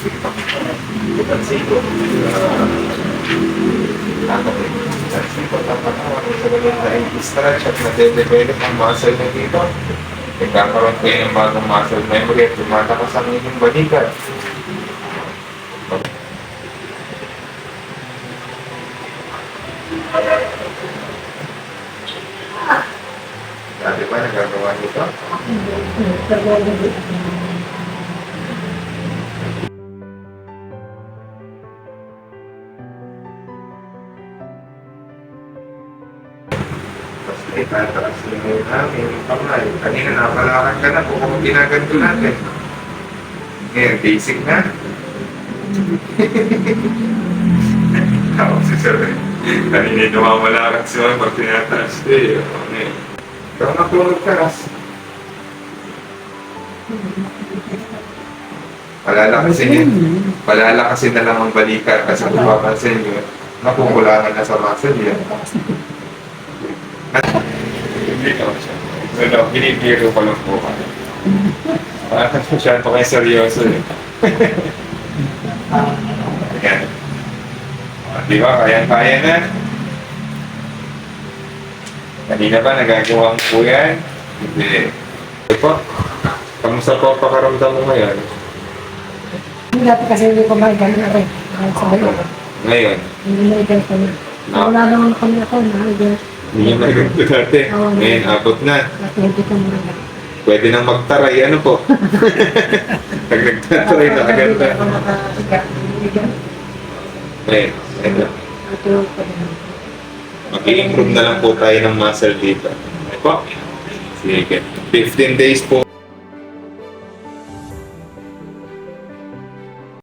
Tansiko. Ano eh? Tansiko, tapatawa sa ganun na stretch at nade-develop ang muscle na dito. Nagkakaroon kayo ng bagong muscle memory at tumatakas ang inyong balikat. Dati ba nagagawa nito? Tapos itatakas din mo namin yung kamay. Kanina napalakan ka na kung kung ginaganto natin. Ngayon, basic na. Tapos si Sir, kanina namamalakan si Mami pag tinataas. Ano eh. Ikaw natulog ka, Ras. Palalakasin yun. Palalakasin na lang ang balikat kasi kung papansin nyo, nakukulangan na sa muscle yan. Hindi ko siya. So, no, binibiro ko lang po kami. Parang masyado kayo seryoso eh. Ayan. Ah, Di ba? Kaya-kaya na. Kanina ba nagagawa mo po yan? Hindi. Di po? Kamusta po pakaramdam mo ngayon? Dati kasi hindi ko na rin. Kahit sa bayo. Ngayon, Hindi maigan ko na. Wala naman kami ako maigan. Hindi niya nagagawin dati. Ngayon, abot na. At hindi ko maigan. Pwede nang magtaray. Ano po? Pag nagtataray na agad Hindi ako. Maigan. Ngayon, ito. Ko na. Mag-i-improve na lang po tayo ng muscle dito. Ano po? Sige. 15 days po